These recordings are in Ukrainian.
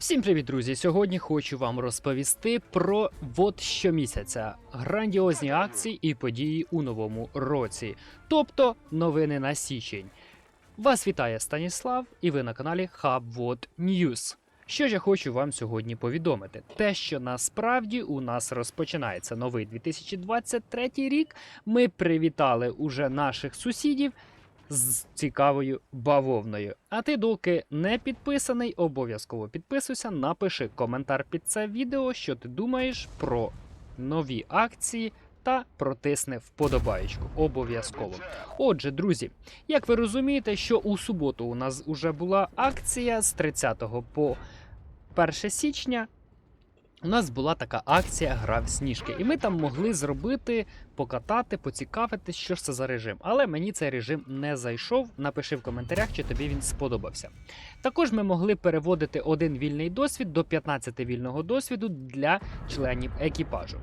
Всім привіт, друзі! Сьогодні хочу вам розповісти про вот щомісяця грандіозні акції і події у новому році, тобто новини на січень. Вас вітає Станіслав, і ви на каналі HubWord News. Що ж я хочу вам сьогодні повідомити? Те, що насправді у нас розпочинається новий 2023 рік. Ми привітали уже наших сусідів з цікавою бавовною. А ти, доки не підписаний, обов'язково підписуйся, напиши коментар під це відео, що ти думаєш про нові акції. Та протисни вподобаєчку обов'язково. Отже, друзі, як ви розумієте, що у суботу у нас вже була акція з 30 по 1 січня. У нас була така акція Гра в сніжки, і ми там могли зробити, покатати, поцікавитись, що ж це за режим. Але мені цей режим не зайшов. Напиши в коментарях, чи тобі він сподобався. Також ми могли переводити один вільний досвід до 15 вільного досвіду для членів екіпажу.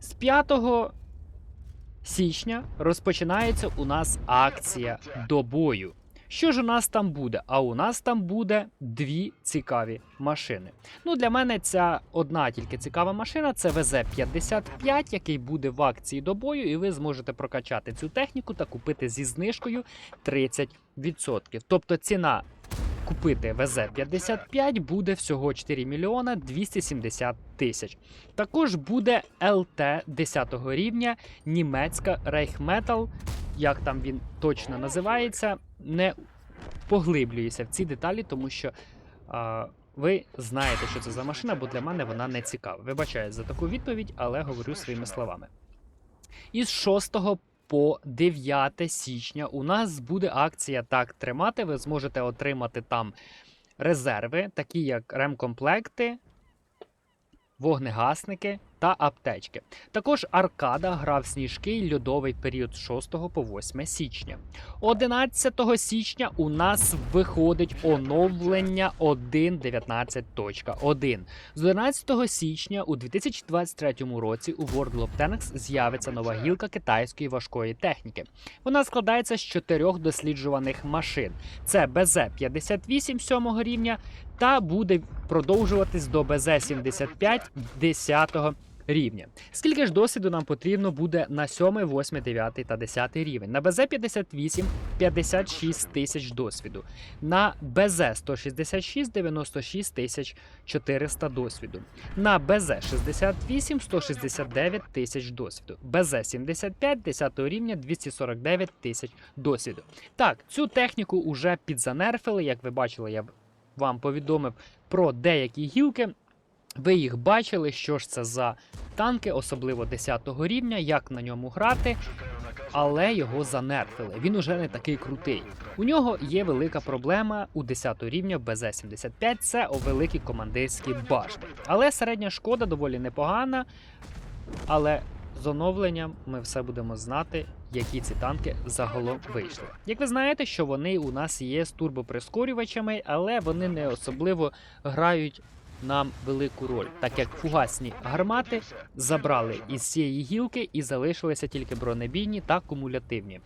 З 5 січня розпочинається у нас акція до бою. Що ж у нас там буде? А у нас там буде дві цікаві машини. Ну, для мене ця одна тільки цікава машина це ВЗ-55, який буде в акції до бою, і ви зможете прокачати цю техніку та купити зі знижкою 30%. Тобто ціна купити ВЗ-55 буде всього 4 мільйона 270 тисяч. Також буде ЛТ 10 рівня, німецька Рейхметал, як там він точно називається, не поглиблююся в ці деталі, тому що а, ви знаєте, що це за машина, бо для мене вона не цікава. Вибачаю за таку відповідь, але говорю своїми словами. Із 6 по 9 січня у нас буде акція так тримати. Ви зможете отримати там резерви, такі як ремкомплекти, вогнегасники та аптечки. Також аркада гра в сніжки льодовий період з 6 по 8 січня. 11 січня у нас виходить оновлення 1.19.1. З 11 січня у 2023 році у World of Tanks з'явиться нова гілка китайської важкої техніки. Вона складається з чотирьох досліджуваних машин: це БЗ-58 7 рівня та буде продовжуватись до БЗ-75 10 рівня. Скільки ж досвіду нам потрібно буде на 7, 8, 9 та 10 рівень? На БЗ-58 56 тисяч досвіду. На БЗ-166 96 тисяч 400 досвіду. На БЗ-68 169 тисяч досвіду. БЗ-75 10 рівня 249 тисяч досвіду. Так, цю техніку вже підзанерфили, як ви бачили, я вам повідомив про деякі гілки. Ви їх бачили, що ж це за танки, особливо 10 рівня, як на ньому грати, але його занерфили. Він уже не такий крутий. У нього є велика проблема у 10 рівня БЗ-75 це великі командирські башти. Але середня шкода доволі непогана. Але з оновленням ми все будемо знати, які ці танки загалом вийшли. Як ви знаєте, що вони у нас є з турбоприскорювачами, але вони не особливо грають нам велику роль, так як фугасні гармати забрали із цієї гілки і залишилися тільки бронебійні та кумулятивні.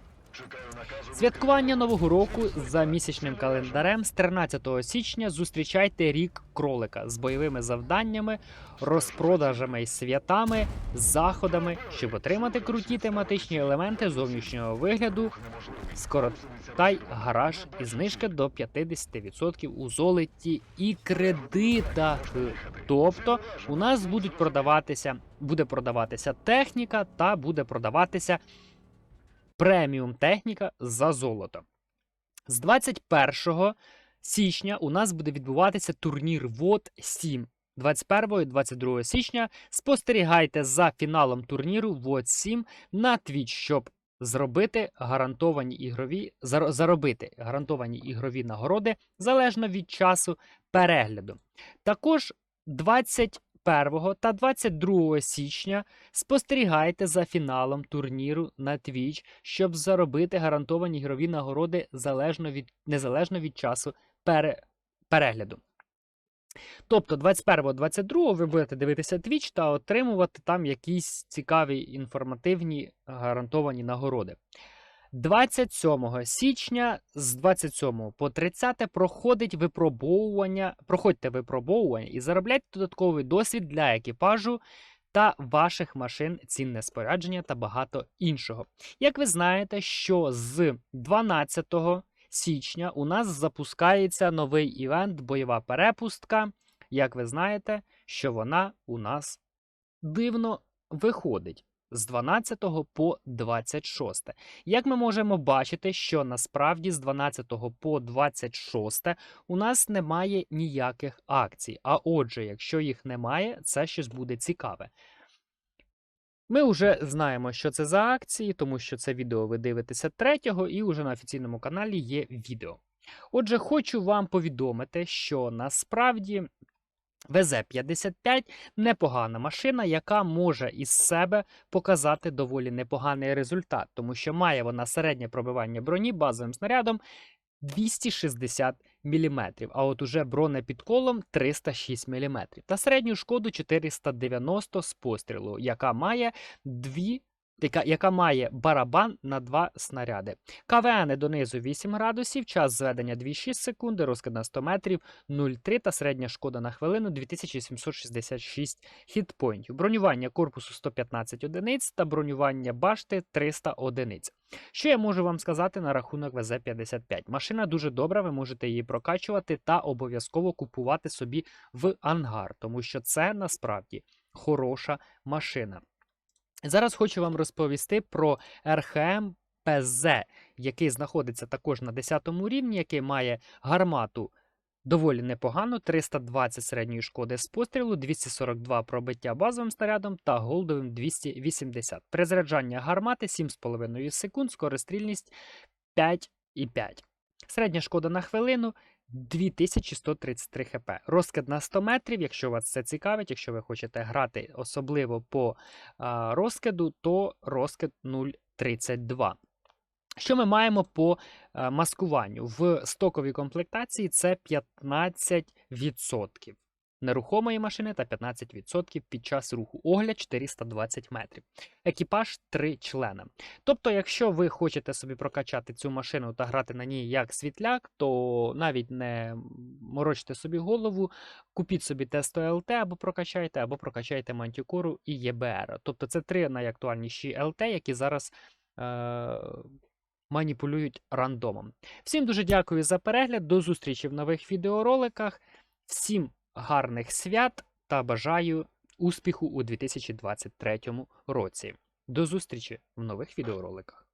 Святкування нового року за місячним календарем з 13 січня зустрічайте рік кролика з бойовими завданнями, розпродажами і святами, заходами, щоб отримати круті тематичні елементи зовнішнього вигляду. Скоротай гараж і знижка до 50% у золоті і кредитах. Тобто у нас будуть продаватися, буде продаватися техніка та буде продаватися преміум техніка за золото. З 21 січня у нас буде відбуватися турнір ВОД 7. 21 і 22 січня спостерігайте за фіналом турніру ВОД 7 на Twitch, щоб зробити гарантовані ігрові заробити гарантовані ігрові нагороди залежно від часу перегляду. Також 21 та 22 січня спостерігайте за фіналом турніру на Twitch, щоб заробити гарантовані ігрові нагороди залежно від, незалежно від часу пере, перегляду. Тобто 21-22 ви будете дивитися Twitch та отримувати там якісь цікаві інформативні гарантовані нагороди. 27 січня з 27 по 30 проходить випробовування, проходьте випробовування і заробляйте додатковий досвід для екіпажу та ваших машин, цінне спорядження та багато іншого. Як ви знаєте, що з 12 січня у нас запускається новий івент бойова перепустка. Як ви знаєте, що вона у нас дивно виходить з 12 по 26. Як ми можемо бачити, що насправді з 12 по 26 у нас немає ніяких акцій. А отже, якщо їх немає, це щось буде цікаве. Ми вже знаємо, що це за акції, тому що це відео ви дивитеся 3 і вже на офіційному каналі є відео. Отже, хочу вам повідомити, що насправді ВЗ-55 непогана машина, яка може із себе показати доволі непоганий результат, тому що має вона середнє пробивання броні базовим снарядом 260 мм, а от уже бронепідколом 306 мм та середню шкоду 490 з пострілу, яка має дві. Яка, має барабан на два снаряди. КВН донизу 8 градусів, час зведення 2,6 секунди, розкид на 100 метрів 0,3 та середня шкода на хвилину 2766 хітпойнтів. Бронювання корпусу 115 одиниць та бронювання башти 300 одиниць. Що я можу вам сказати на рахунок ВЗ-55? Машина дуже добра, ви можете її прокачувати та обов'язково купувати собі в ангар, тому що це насправді хороша машина. Зараз хочу вам розповісти про РХМ ПЗ, який знаходиться також на 10 рівні, який має гармату доволі непогану, 320 середньої шкоди з пострілу, 242 пробиття базовим снарядом та голдовим 280. Перезаряджання гармати 7,5 секунд, скорострільність 5,5. Середня шкода на хвилину 2133 хп. Розкид на 100 метрів, якщо вас це цікавить, якщо ви хочете грати особливо по а, розкиду, то розкид 0,32. Що ми маємо по маскуванню? В стоковій комплектації це 15% нерухомої машини та 15% під час руху. Огляд 420 метрів. Екіпаж 3 члена. Тобто, якщо ви хочете собі прокачати цю машину та грати на ній як світляк, то навіть не морочте собі голову, купіть собі тесто ЛТ або прокачайте, або прокачайте Мантікору і ЄБР. Тобто це три найактуальніші ЛТ, які зараз. Е- Маніпулюють рандомом. Всім дуже дякую за перегляд. До зустрічі в нових відеороликах. Всім гарних свят та бажаю успіху у 2023 році. До зустрічі в нових відеороликах.